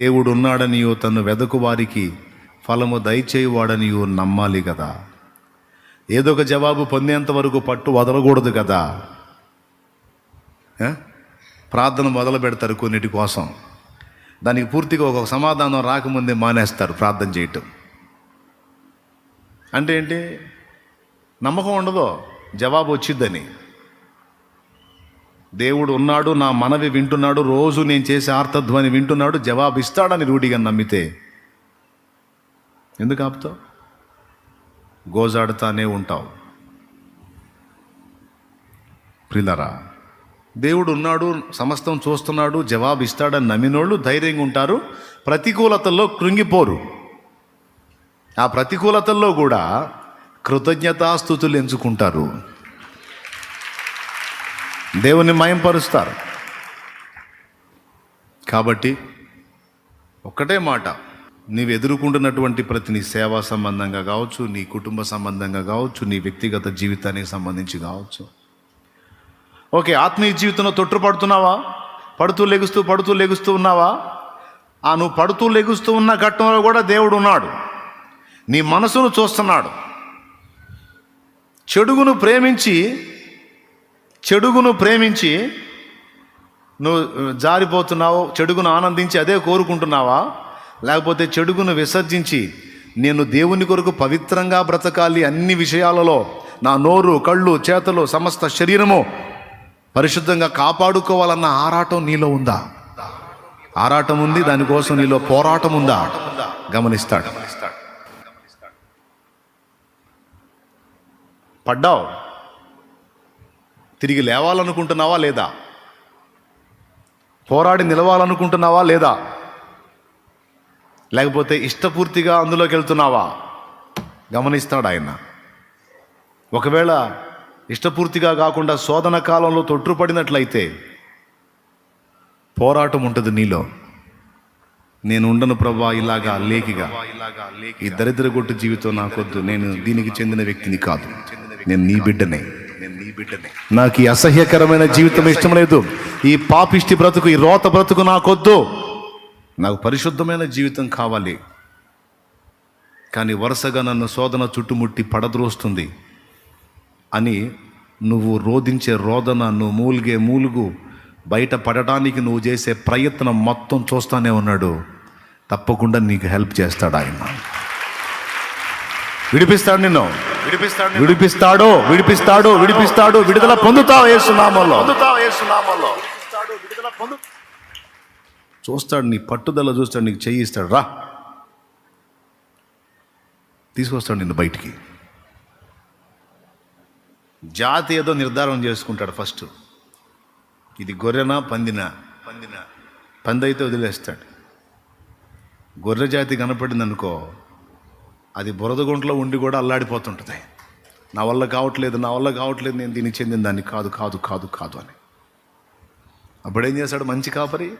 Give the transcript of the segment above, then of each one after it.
దేవుడు ఉన్నాడనియో తను వెదకు వారికి ఫలము దయచేయువాడనియో నమ్మాలి కదా ఏదో ఒక జవాబు పొందేంత వరకు పట్టు వదలకూడదు కదా ప్రార్థన మొదలు పెడతారు కొన్నిటి కోసం. దానికి పూర్తిగా ఒక సమాధానం రాకముందే మానేస్తారు ప్రార్థన చేయటం. అంటే ఏంటి? నమ్మకం ఉండదు. జవాబు వచ్చిద్దని. దేవుడు ఉన్నాడు నా మనవి వింటున్నాడు రోజు నేను చేసే ఆర్తధ్వని వింటున్నాడు జవాబు ఇస్తాడని రూఢిగా నమ్మితే ఎందుకు ఆపుతావు? గోజాడుతానే ఉంటావు. ప్రిలరా దేవుడు ఉన్నాడు సమస్తం చూస్తున్నాడు జవాబు ఇస్తాడని నమ్మినోళ్ళు ధైర్యంగా ఉంటారు ప్రతికూలతల్లో కృంగిపోరు. ఆ ప్రతికూలతల్లో కూడా కృతజ్ఞతాస్థుతులు ఎంచుకుంటారు. దేవుని మయంపరుస్తారు. కాబట్టి ఒక్కటే మాట నీవు ఎదుర్కొంటున్నటువంటి ప్రతి నీ సేవా సంబంధంగా కావచ్చు నీ కుటుంబ సంబంధంగా కావచ్చు నీ వ్యక్తిగత జీవితానికి సంబంధించి కావచ్చు. ఓకే ఆత్మీయ జీవితంలో తొట్టుపడుతున్నావా పడుతూ లెగుస్తూ పడుతూ లెగుస్తూ ఉన్నావా? ఆ నువ్వు పడుతూ లెగుస్తూ ఉన్న ఘట్టంలో కూడా దేవుడు ఉన్నాడు. నీ మనసును చూస్తున్నాడు. చెడుగును ప్రేమించి చెడుగును ప్రేమించి నువ్వు జారిపోతున్నావు చెడుగును ఆనందించి అదే కోరుకుంటున్నావా? లేకపోతే చెడుగును విసర్జించి నేను దేవుని కొరకు పవిత్రంగా బ్రతకాలి అన్ని విషయాలలో నా నోరు కళ్ళు చేతలు సమస్త శరీరము పరిశుద్ధంగా కాపాడుకోవాలన్న ఆరాటం నీలో ఉందా? ఆరాటం ఉంది దానికోసం నీలో పోరాటం ఉందా? గమనిస్తాడు. పడ్డావు? తిరిగి లేవాలనుకుంటున్నావా లేదా? పోరాడి నిలవాలనుకుంటున్నావా లేదా? లేకపోతే ఇష్టపూర్తిగా అందులోకి వెళ్తున్నావా? గమనిస్తాడు ఆయన. ఒకవేళ ఇష్టపూర్తిగా కాకుండా శోధన కాలంలో తొట్టుపడినట్లయితే పోరాటం ఉంటుంది నీలో. నేను ఉండను ప్రభా ఇలాగా లేకిగా. ఈ దరిద్ర గొట్టు జీవితం నాకొద్దు. నేను దీనికి చెందిన వ్యక్తిని కాదు. నేను నీ బిడ్డనే. నీ బిడ్డనే నాకు ఈ అసహ్యకరమైన జీవితం ఇష్టం లేదు. ఈ పాపిష్టి బ్రతుకు ఈ రోత బ్రతుకు నాకొద్దు. నాకు పరిశుద్ధమైన జీవితం కావాలి. కానీ వరుసగా నన్ను శోధన చుట్టుముట్టి పడద్రోస్తుంది అని నువ్వు రోధించే రోదన నువ్వు మూలిగే మూలుగు బయట పడటానికి నువ్వు చేసే ప్రయత్నం మొత్తం చూస్తానే ఉన్నాడు. తప్పకుండా నీకు హెల్ప్ చేస్తాడు ఆయన. విడిపిస్తాడు నిన్ను. విడిపిస్తాడు విడిపిస్తాడు విడిపిస్తాడు విడిపిస్తాడు విడుదల పొందుతావు ఏసునామంలో చూస్తాడు నీ పట్టుదల చూస్తాడు నీకు చెయ్యి ఇస్తాడు. రా. తీసుకొస్తాడు నిన్ను బయటికి. జాతి ఏదో నిర్ధారణ చేసుకుంటాడు ఫస్ట్. ఇది గొర్రెనా పందినా? పందినా. పంది అయితే వదిలేస్తాడు. గొర్రె జాతి కనపడింది అనుకో అది బురదగుంట్లో ఉండి కూడా అల్లాడిపోతుంటుంది. నా వల్ల కావట్లేదు నా వల్ల కావట్లేదు నేను దీనికి చెందిన దాన్ని కాదు కాదు కాదు కాదు అని. అప్పుడేం చేశాడు మంచి కాపరి?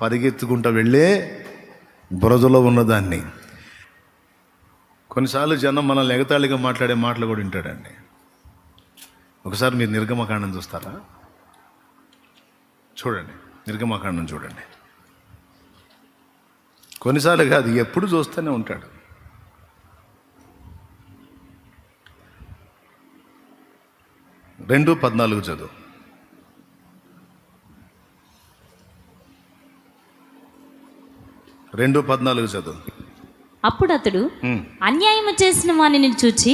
పరిగెత్తుకుంటూ వెళ్ళే బురదలో ఉన్నదాన్ని. కొన్నిసార్లు జనం మనల్ని ఎగతాళిగా మాట్లాడే మాటలు కూడా వింటాడండి. ఒకసారి మీరు నిర్గమకాండం చూస్తారా? చూడండి నిర్గమకాండం చూడండి. కొన్నిసార్లు కాదు ఎప్పుడు చూస్తూనే ఉంటాడు. రెండు పద్నాలుగు చదువు. రెండు పద్నాలుగు చదువు. అప్పుడు అతడు ఉమ్, అన్యాయము చేసిన వానిని చూచి.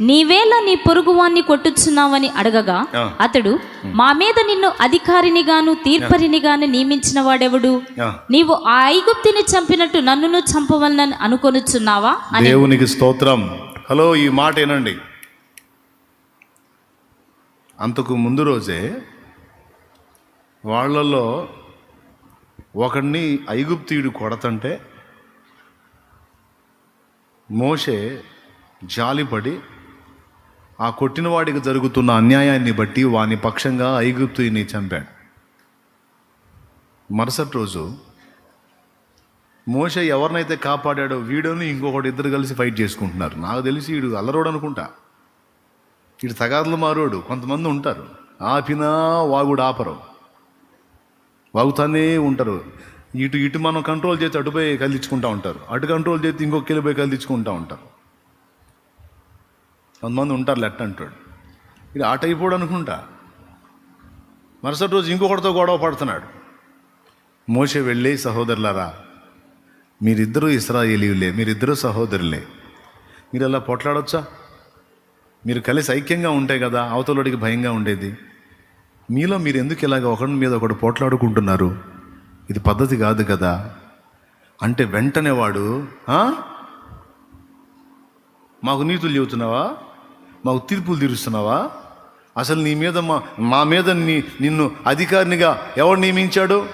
నీవేళ నీ పొరుగు వాణ్ణి కొట్టుచున్నావని అడగగా. అతడు మా మీద నిన్ను అధికారినిగాను తీర్పరినిగాను నియమించిన వాడెవడు. నీవు ఆ ఐగుప్తిని చంపినట్టు నన్నును చంపవలనని అనుకొనుచున్నావా? అని. దేవునికి స్తోత్రం. హలో ఈ మాట ఏనండి అంతకు ముందు రోజే వాళ్ళలో ఒకడిని ఐగుప్తీయుడు కొడతంటే మోషే జాలిపడి ఆ కొట్టిన వాడికి జరుగుతున్న అన్యాయాన్ని బట్టి వాని పక్షంగా ఐగుప్తుని చంపాడు. మరుసటి రోజు మోష ఎవరినైతే కాపాడాడో వీడని ఇంకొకటి ఇద్దరు కలిసి ఫైట్ చేసుకుంటున్నారు. నాకు తెలిసి వీడు అల్లరోడు అనుకుంటా. ఇటు తగాదులు మారోడు కొంతమంది ఉంటారు. ఆపినా వాగుడు ఆపరు. వాగుతానే ఉంటారు. ఇటు ఇటు మనం కంట్రోల్ చేసి అటుపోయి కదిలించుకుంటూ ఉంటారు. అటు కంట్రోల్ చేసి ఇంకొక కిలో కదిలించుకుంటూ ఉంటారు. కొంతమంది ఉంటారు లెట్ అంటాడు. ఇది ఆట అయిపోడు అనుకుంటా. మరుసటి రోజు ఇంకొకటితో గొడవ పడుతున్నాడు. మోసే వెళ్ళి సహోదరులారా మీరిద్దరూ ఇస్రాయేలీలే మీరిద్దరూ సహోదరులే. మీరు అలా పొట్లాడొచ్చా? మీరు కలిసి ఐక్యంగా ఉంటాయి కదా అవతలడికి భయంగా ఉండేది. మీలో మీరు ఎందుకు ఇలాగ ఒకరి మీద ఒకడు పోట్లాడుకుంటున్నారు? ఇది పద్ధతి కాదు కదా. అంటే వెంటనే వాడు మాకు నీతులు చెబుతున్నావా? మాకు తీర్పులు తీరుస్తున్నావా? అసలు నీ మీద మా మా మీద నీ నిన్ను అధికారినిగా ఎవడు నియమించాడు?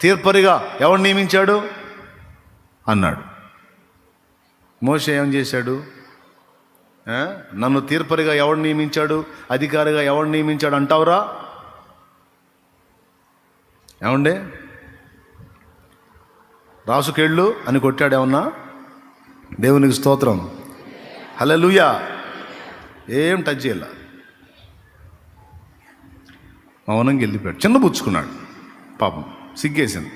తీర్పరిగా ఎవడు నియమించాడు? అన్నాడు. మోస ఏం చేశాడు? నన్ను తీర్పరిగా ఎవడు నియమించాడు? అధికారిగా ఎవడు నియమించాడు అంటావురా? ఏమండే? రాసుకెళ్ళు అని కొట్టాడు ఏమన్నా? దేవునికి స్తోత్రం. హలలుయా ఏం టచ్ చేయాల. మౌనంగా వెళ్ళిపోయాడు. చిన్న పుచ్చుకున్నాడు. పాపం సిగ్గేసింది.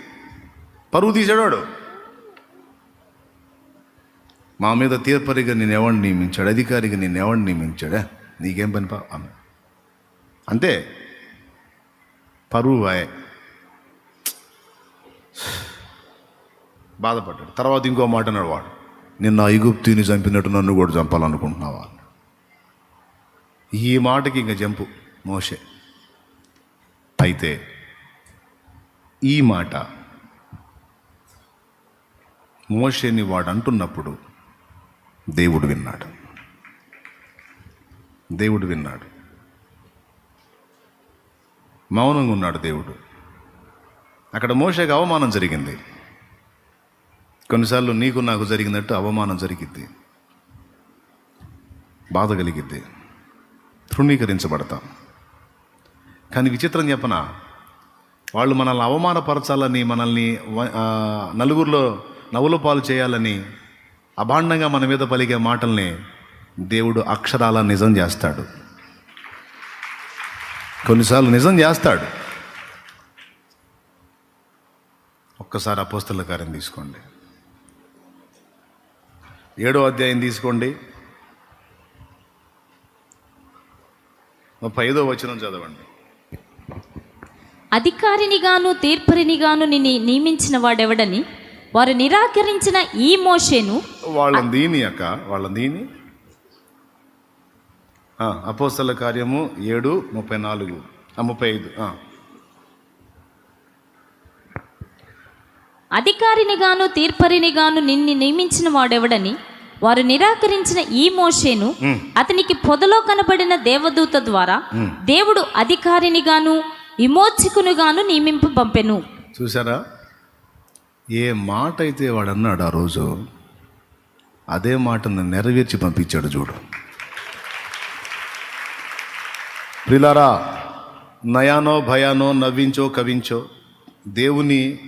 పరువు తీసాడు వాడు మా మీద తీర్పరిగా నేను ఎవరిని నియమించాడు? అధికారిగా నేను ఎవరిని నియమించాడా? నీకేం పని పా అంతే. పరువు వాయ్. బాధపడ్డాడు. తర్వాత ఇంకో మాట అన్నాడు వాడు. నిన్న ఐగుప్తిని చంపినట్టు నన్ను కూడా చంపాలనుకుంటున్నావా? ఈ మాటకి ఇంక జంపు మోషే. అయితే ఈ మాట మోషేని వాడు అంటున్నప్పుడు దేవుడు విన్నాడు. దేవుడు విన్నాడు. మౌనంగా ఉన్నాడు దేవుడు. అక్కడ మోషేకి అవమానం జరిగింది. కొన్నిసార్లు నీకు నాకు జరిగినట్టు అవమానం జరిగిద్ది. బాధ కలిగిద్ది. తృణీకరించబడతాం. కానీ విచిత్రం చెప్పన? వాళ్ళు మనల్ని అవమానపరచాలని మనల్ని నలుగురిలో నవ్వుల పాలు చేయాలని అభాండంగా మన మీద పలికే మాటల్ని దేవుడు అక్షరాల నిజం చేస్తాడు. కొన్నిసార్లు నిజం చేస్తాడు. ఒక్కసారి అపోస్తల కార్యం తీసుకోండి. ఏడో అధ్యాయం తీసుకోండి. ముప్పై ఐదో వచనం చదవండి. అధికారినిగాను తీర్పరినిగాను నిన్ను నియమించిన వాడెవడని? వారు నిరాకరించిన ఈ మోషేను వాళ్ళని దీని అక్క వాళ్ళని దీని? ఆ, అపోస్తల కార్యము ఏడు ముప్పై నాలుగు. ముప్పై ఐదు. అధికారినిగాను తీర్పరినిగాను నిన్ను నియమించిన వాడెవడని? వారు నిరాకరించిన ఈ మోషేను అతనికి పొదలో కనబడిన దేవదూత ద్వారా దేవుడు అధికారినిగాను విమోచకునిగాను నియమింపు పంపెను చూసారా ఏ మాట అయితే వాడు అన్నాడు ఆ రోజు అదే మాటను నెరవేర్చి పంపించాడు చూడు. ప్రిలారా నయానో భయానో నవ్వించో కవించో దేవుని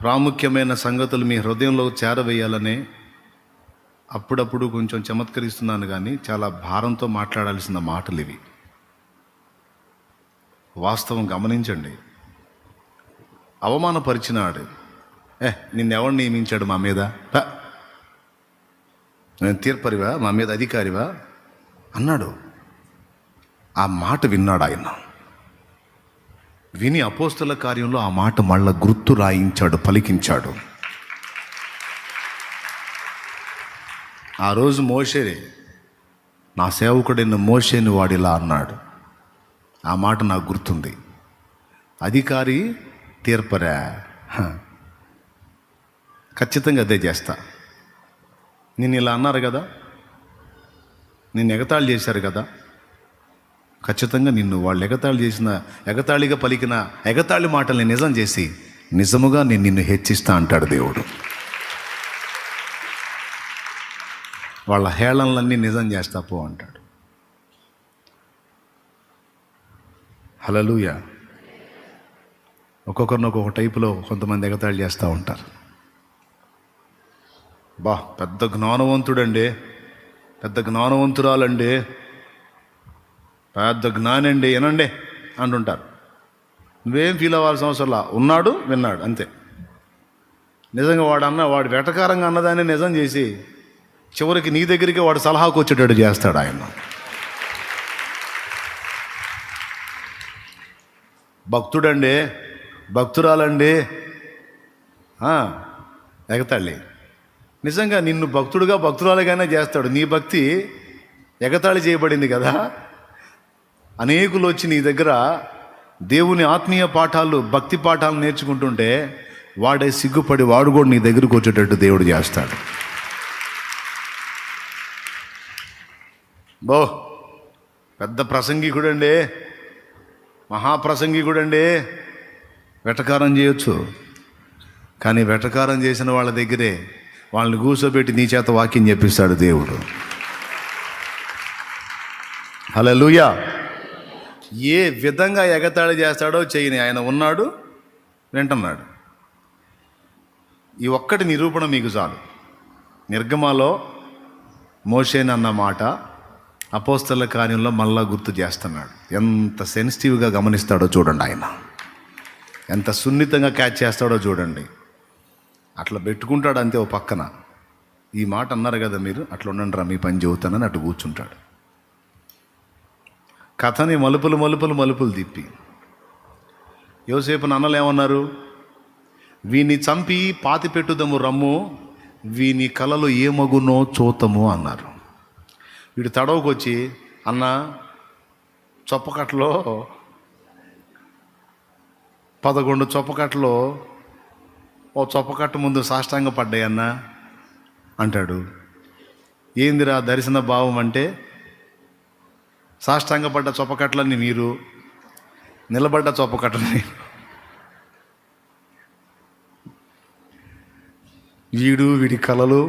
ప్రాముఖ్యమైన సంగతులు మీ హృదయంలో చేరవేయాలనే అప్పుడప్పుడు కొంచెం చమత్కరిస్తున్నాను కానీ చాలా భారంతో మాట్లాడాల్సిన మాటలు ఇవి. వాస్తవం గమనించండి. అవమానపరిచినాడు ఏ నిన్నెవడు నియమించాడు మా మీద? నేను తీర్పరివా? మా మీద అధికారివా? అన్నాడు. ఆ మాట విన్నాడు ఆయన. విని అపోస్తల కార్యంలో ఆ మాట మళ్ళా గుర్తు రాయించాడు పలికించాడు. ఆ రోజు మోషే నా సేవకుడైన మోషేని వాడిలా అన్నాడు. ఆ మాట నాకు గుర్తుంది. అధికారి తీర్పరా? ఖచ్చితంగా అదే చేస్తా. నిన్ను ఇలా అన్నారు కదా? నిన్ను ఎగతాళి చేశారు కదా? ఖచ్చితంగా నిన్ను వాళ్ళు ఎగతాళి చేసిన ఎగతాళిగా పలికిన ఎగతాళి మాటల్ని నిజం చేసి నిజముగా నేను నిన్ను హెచ్చిస్తా అంటాడు దేవుడు. వాళ్ళ హేళనలన్నీ నిజం చేస్తా పో అంటాడు. హలలుయ ఒక్కొక్కరిని ఒక్కొక్క టైపులో కొంతమంది ఎగతాళి చేస్తూ ఉంటారు. బా పెద్ద జ్ఞానవంతుడండి. పెద్ద జ్ఞానవంతురాలండి. పెద్ద జ్ఞానండి. వినండి అంటుంటారు. నువ్వేం ఫీల్ అవ్వాల్సిన అవసరంలా ఉన్నాడు విన్నాడు అంతే. నిజంగా వాడు అన్న వాడు వెటకారంగా అన్నదాన్ని నిజం చేసి చివరికి నీ దగ్గరికి వాడు సలహాకు వచ్చేటట్టు చేస్తాడు ఆయన. భక్తుడండి భక్తురాలండి. ఆ, ఎగతాళి. నిజంగా నిన్ను భక్తుడుగా భక్తురాలుగానే చేస్తాడు. నీ భక్తి ఎగతాళి చేయబడింది కదా. అనేకులు వచ్చి నీ దగ్గర దేవుని ఆత్మీయ పాఠాలు భక్తి పాఠాలు నేర్చుకుంటుంటే వాడే సిగ్గుపడి వాడు కూడా నీ దగ్గరకు వచ్చేటట్టు దేవుడు చేస్తాడు. బో పెద్ద ప్రసంగికుడండి. మహాప్రసంగికుడండి వెటకారం చేయొచ్చు. కానీ వెటకారం చేసిన వాళ్ళ దగ్గరే వాళ్ళని కూర్చోబెట్టి నీ చేత వాక్యం చెప్పిస్తాడు దేవుడు. హలో ఏ విధంగా ఎగతాళి చేస్తాడో చేయని ఆయన ఉన్నాడు వింటున్నాడు. ఈ ఒక్కటి నిరూపణ మీకు చాలు. నిర్గమాలో మోషేన్ అన్న మాట అపోస్తల కార్యంలో మళ్ళా గుర్తు చేస్తున్నాడు. ఎంత సెన్సిటివ్గా గమనిస్తాడో చూడండి ఆయన. ఎంత సున్నితంగా క్యాచ్ చేస్తాడో చూడండి. అట్లా పెట్టుకుంటాడు అంతే ఓ పక్కన. ఈ మాట అన్నారు కదా మీరు అట్లా ఉండండి రా మీ పని చెబుతానని అటు కూర్చుంటాడు. కథని మలుపులు మలుపులు మలుపులు తిప్పి. యోసేపు నన్నలు ఏమన్నారు? వీని చంపి పాతి పెట్టుదము రమ్ము వీని కలలు ఏమగునో చూతము అన్నారు. వీడు తడవకొచ్చి అన్న చొప్పకట్లో పదకొండు చొప్పకట్లో ఓ చొప్పకట్ట ముందు సాష్టాంగ పడ్డాయన్నా అంటాడు. ఏందిరా దర్శన భావం అంటే సాష్టాంగపడ్డ చొప్పకట్లని మీరు నిలబడ్డ చొప్పకట్టని వీడు వీడి కలలు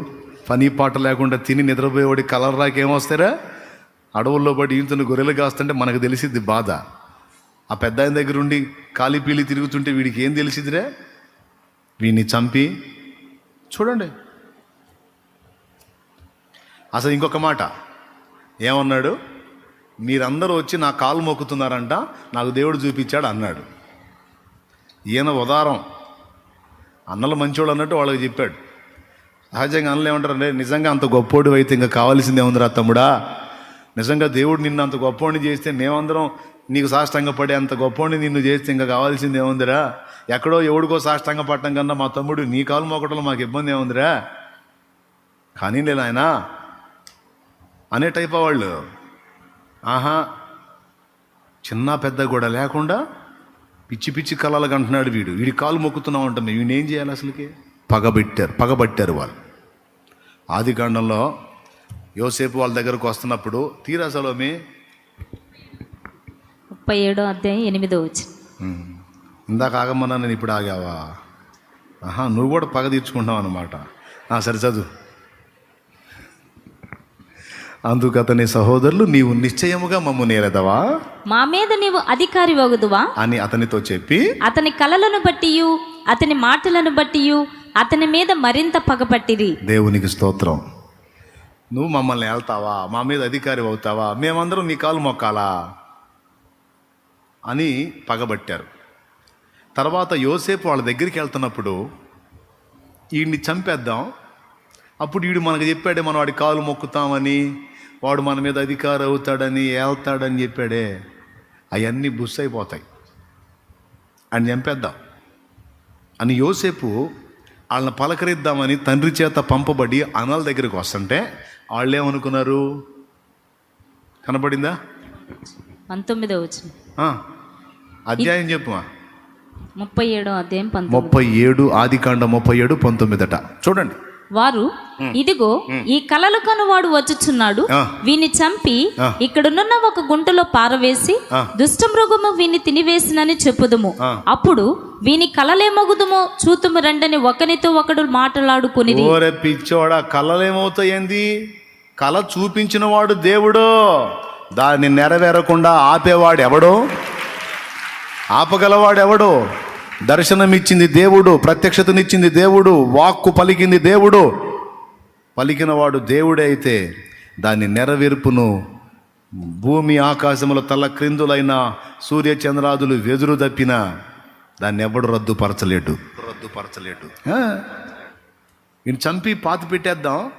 పని పాట లేకుండా తిని నిద్రపోయేవాడి కలర్ రాకేమొస్తారా అడవుల్లో పడి ఈతను గొర్రెలు కాస్తుంటే మనకు తెలిసిద్ది బాధ. ఆ పెద్ద ఆయన దగ్గర ఉండి కాలి పీలి తిరుగుతుంటే వీడికి ఏం తెలిసిద్దిరా? వీడిని చంపి. చూడండి. అసలు ఇంకొక మాట. ఏమన్నాడు? మీరందరూ వచ్చి నా కాలు మొక్కుతున్నారంట నాకు దేవుడు చూపించాడు అన్నాడు. ఈయన ఉదారం. అన్నలు మంచోడు అన్నట్టు వాళ్ళకి చెప్పాడు. సహజంగా అన్నలు ఏమంటారంటే నిజంగా అంత గొప్పోడు అయితే ఇంకా కావాల్సిందే ఉందిరా తమ్ముడా? నిజంగా దేవుడు నిన్ను అంత గొప్పోడిని చేస్తే మేమందరం నీకు సాష్టంగా పడే అంత గొప్పోడిని నిన్ను చేస్తే ఇంకా కావాల్సింది ఏముందిరా? ఎక్కడో ఎవడికో సాష్టంగా పట్టడం కన్నా మా తమ్ముడు నీ కాలు మొక్కటంలో మాకు ఇబ్బంది ఏముందిరా? కానీ లేదు ఆయన అనే టైప్ వాళ్ళు. ఆహా చిన్న పెద్ద కూడా లేకుండా పిచ్చి పిచ్చి కళలకు అంటున్నాడు వీడు. వీడి కాలు మొక్కుతున్నాం అంట ఈయన వీడిని ఏం చేయాలి అసలుకి? పగబెట్టారు పగబట్టారు వాళ్ళు. ఆది కాండంలో యోసేపు వాళ్ళ దగ్గరకు వస్తున్నప్పుడు తీరా సలోమి ముప్పై ఏడో అధ్యాయం ఎనిమిదో వచ్చి ఇందాక ఆగమన్నా నేను ఇప్పుడు ఆగావా? ఆహా నువ్వు కూడా పగ తీర్చుకుంటావు అనమాట సరే చదువు. అందుకు అతని సహోదరులు నీవు నిశ్చయముగా మమ్ము నేలదవా? మా మీద నీవు అధికారి వగుదువా? అని అతనితో చెప్పి అతని కలలను బట్టియు అతని మాటలను బట్టియు అతని మీద మరింత పగపట్టిరి దేవునికి స్తోత్రం. నువ్వు మమ్మల్ని వెళ్తావా మా మీద అధికారి అవుతావా? మేమందరం నీ కాలు మొక్కాలా? అని పగబట్టారు. తర్వాత యోసేపు వాళ్ళ దగ్గరికి వెళ్తున్నప్పుడు వీడిని చంపేద్దాం. అప్పుడు వీడు మనకు చెప్పాడే మనం వాడి కాలు మొక్కుతామని వాడు మన మీద అధికారి అవుతాడని వెళ్తాడని చెప్పాడే. అవన్నీ బుస్ అయిపోతాయి అని చంపేద్దాం అని యోసేపు వాళ్ళని పలకరిద్దామని తండ్రి చేత పంపబడి అన్నల దగ్గరికి వస్తుంటే వాళ్ళు ఏమనుకున్నారు కనపడిందా? పంతొమ్మిదో వచ్చిన ఆ, అధ్యాయం చెప్పుమా? ముప్పై ఏడో అధ్యాయం ముప్పై ఏడు ఆదికాండ ముప్పై ఏడు పంతొమ్మిదట. చూడండి. వారు ఇదిగో ఈ కలలు కనువాడు వచ్చుచున్నాడు. వీని చంపి. ఇక్కడున్న ఒక గుంటలో పారవేసి. దుష్టమృగము వీని తినివేసినని చెప్పుదుము. అప్పుడు వీని కలలేమగుదుమో? చూతుము రండని ఒకనితో ఒకడు మాట్లాడుకునిది ఓరే పిచ్చోడా కళలేమవుతాయింది కళ చూపించిన వాడు దేవుడు. దాన్ని నెరవేరకుండా ఆపేవాడు ఎవడో ఆపగలవాడు ఎవడో దర్శనమిచ్చింది దేవుడు ప్రత్యక్షతనిచ్చింది దేవుడు వాక్కు పలికింది దేవుడు. పలికినవాడు దేవుడే అయితే దాన్ని నెరవేర్పును భూమి ఆకాశముల తల క్రిందులైన సూర్య చంద్రాదులు వెదురు దప్పిన దాన్ని ఎవడు రద్దుపరచలేడు. రద్దుపరచలేడు ఈయన చంపి పాతి పెట్టేద్దాం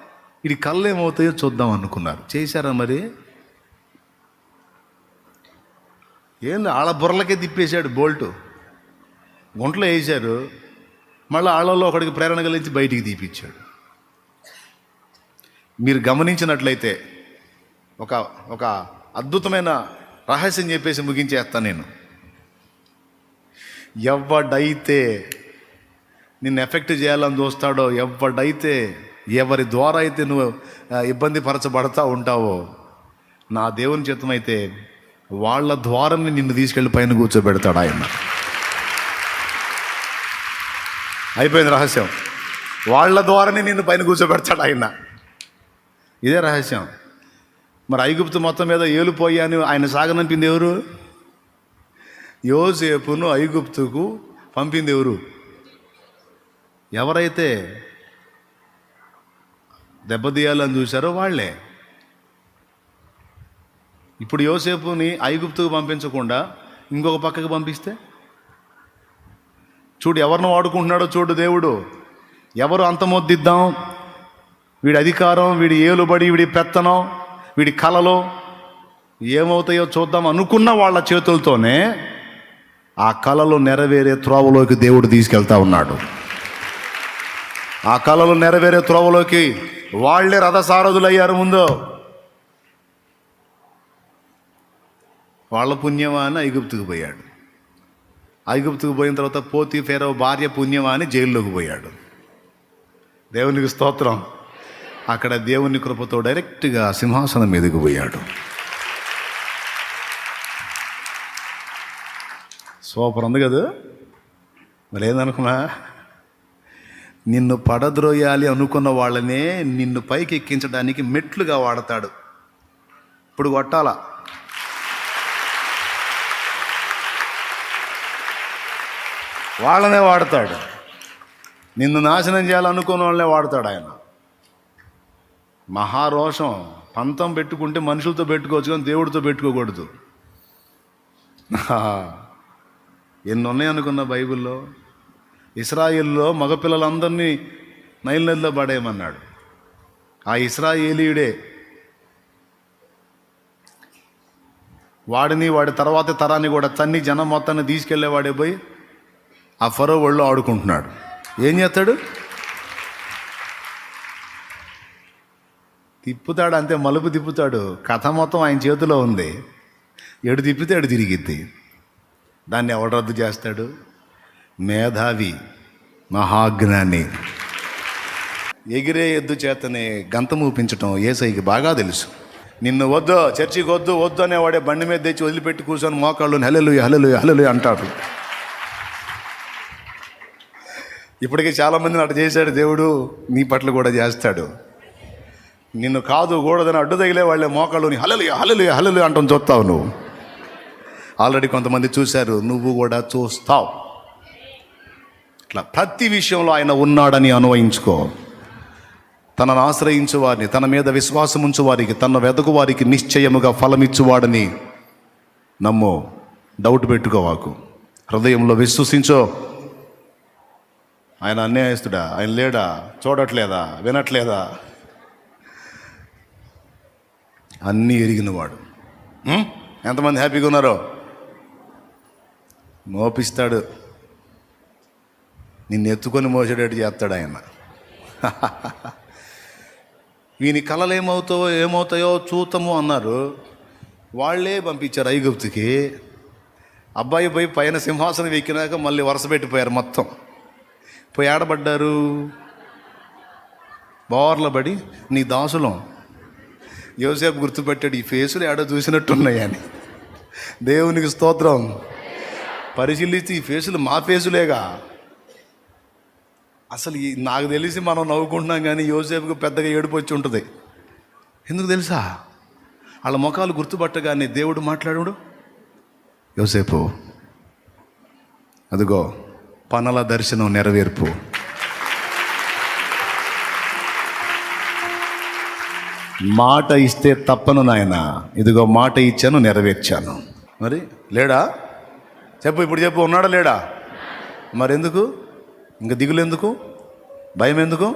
ఇది కళ్ళు ఏమవుతాయో చూద్దాం అనుకున్నారు. చేశారా మరి? ఏంది ఆళ్ళ బుర్రలకే తిప్పేశాడు బోల్టు. గుంటలో వేశారు మళ్ళీ ఆళ్ళలో ఒకడికి ప్రేరణ కలిగించి బయటికి తీపిచ్చాడు. మీరు గమనించినట్లయితే ఒక ఒక అద్భుతమైన రహస్యం చెప్పేసి ముగించేస్తాను నేను. ఎవడైతే నిన్ను ఎఫెక్ట్ చేయాలని చూస్తాడో ఎవడైతే ఎవరి ద్వారా అయితే నువ్వు ఇబ్బంది పరచబడతా ఉంటావో నా దేవుని చిత్తమైతే వాళ్ళ ద్వారానే నిన్ను తీసుకెళ్ళి పైన కూర్చోబెడతాడు ఆయన. అయిపోయింది రహస్యం. వాళ్ళ ద్వారానే నిన్ను పైన కూర్చోబెడతాడు ఆయన. ఇదే రహస్యం. మరి ఐగుప్తు మొత్తం మీద ఏలుపోయి అని ఆయన సాగనంపింది ఎవరు? యోసేపును ఐగుప్తుకు పంపింది ఎవరు? ఎవరైతే దెబ్బతీయాలని చూశారో వాళ్ళే. ఇప్పుడు యోసేపుని ఐగుప్తుకు పంపించకుండా ఇంకొక పక్కకు పంపిస్తే? చూడు ఎవరిని వాడుకుంటున్నాడో చూడు దేవుడు. ఎవరు అంతమొద్దిద్దాం? వీడి అధికారం వీడి ఏలుబడి వీడి పెత్తనం వీడి కలలో ఏమవుతాయో చూద్దాం అనుకున్న వాళ్ళ చేతులతోనే ఆ కళలు నెరవేరే త్రోవలోకి దేవుడు తీసుకెళ్తా ఉన్నాడు. ఆ కళలు నెరవేరే త్రోవలోకి వాళ్ళే రథసారథులయ్యారు ముందు. వాళ్ళ పుణ్యమా అని ఐగుప్తుకు పోయాడు. ఐగుప్తుకు పోయిన తర్వాత పోతి ఫేరవ భార్య పుణ్యమా అని జైల్లోకి పోయాడు. దేవునికి స్తోత్రం. అక్కడ దేవుని కృపతో డైరెక్ట్గా సింహాసనం మీదకి పోయాడు. సూపర్ ఉంది కదా? మరి ఏందనుకున్నా నిన్ను పడద్రోయాలి అనుకున్న వాళ్ళనే నిన్ను పైకి ఎక్కించడానికి మెట్లుగా వాడతాడు. ఇప్పుడు కొట్టాలా? వాళ్ళనే వాడతాడు. నిన్ను నాశనం చేయాలనుకున్న వాళ్ళనే వాడతాడు ఆయన. మహారోషం పంతం పెట్టుకుంటే మనుషులతో పెట్టుకోవచ్చు కానీ దేవుడితో పెట్టుకోకూడదు. ఎన్ని ఉన్నాయి అనుకున్న బైబిల్లో? ఇస్రాయిల్లో మగపిల్లలందరినీ నైల్ నదిలో పడేయమన్నాడు. ఆ ఇస్రాయేలీయుడే వాడిని వాడి తర్వాత తరాన్ని కూడా తన్ని జనం మొత్తాన్ని తీసుకెళ్ళేవాడే పోయి ఆ ఫరో ఒళ్ళు ఆడుకుంటున్నాడు. ఏం చేస్తాడు? తిప్పుతాడు అంతే మలుపు తిప్పుతాడు. కథ మొత్తం ఆయన చేతిలో ఉంది. ఎడు తిప్పితే ఎడు తిరిగిద్ది. దాన్ని ఎవడు రద్దు చేస్తాడు? మేధావి మహాజ్ఞాని. ఎగిరే ఎద్దు చేతనే గంతం ఊపించటం ఏసైకి బాగా తెలుసు. నిన్ను వద్దు చర్చికి వద్దు వద్దు అనేవాడే బండి మీద తెచ్చి వదిలిపెట్టి కూర్చొని మోకాళ్ళు హలలు హలలు హలలు అంటాడు. ఇప్పటికే చాలామందిని అటు చేశాడు దేవుడు నీ పట్ల కూడా చేస్తాడు. నిన్ను కాదు కూడదని అడ్డు తగిలే వాళ్ళే మోకాళ్ళుని హలలు హలలు హలలు అంటాం చూస్తావు నువ్వు. ఆల్రెడీ కొంతమంది చూశారు నువ్వు కూడా చూస్తావు. ఇట్లా ప్రతి విషయంలో ఆయన ఉన్నాడని అనువయించుకో. తనను ఆశ్రయించు వారిని తన మీద విశ్వాసం ఉంచు వారికి తన వెదకు వారికి నిశ్చయముగా ఫలమిచ్చువాడని నమ్ము. డౌట్ పెట్టుకోవాకు హృదయంలో విశ్వసించో. ఆయన అన్యాయస్తుడా? ఆయన లేడా? చూడట్లేదా? వినట్లేదా? అన్నీ ఎరిగినవాడు ఎంతమంది హ్యాపీగా ఉన్నారో? మోపిస్తాడు. నిన్ను ఎత్తుకొని మోసేటట్టు చేస్తాడు ఆయన. వీని కళలు ఏమవుతావో ఏమవుతాయో చూతము అన్నారు. వాళ్ళే పంపించారు ఐగుప్తుకి. అబ్బాయి పోయి పైన సింహాసనం ఎక్కినాక మళ్ళీ వరుస పెట్టిపోయారు మొత్తం. పోయి ఆడబడ్డారు బోర్ల పడి నీ దాసులం. యోసేపు గుర్తుపెట్టాడు ఈ ఫేసులు ఏడో చూసినట్టున్నాయి అని దేవునికి స్తోత్రం. పరిశీలిస్తే ఈ ఫేసులు మా ఫేసులేగా. అసలు ఈ నాకు తెలిసి మనం నవ్వుకుంటున్నాం కానీ యోసేపుకు పెద్దగా ఏడుపు వచ్చి ఉంటుంది. ఎందుకు తెలుసా? వాళ్ళ ముఖాలు గుర్తుపట్టగానే దేవుడు మాట్లాడు యోసేపు అదిగో పనల దర్శనం నెరవేర్పు. మాట ఇస్తే తప్పను నాయన. ఇదిగో మాట ఇచ్చాను నెరవేర్చాను. మరి లేడా? చెప్పు ఇప్పుడు చెప్పు ఉన్నాడా లేడా? మరెందుకు? ఇంకా దిగులు ఎందుకు భయం ఎందుకు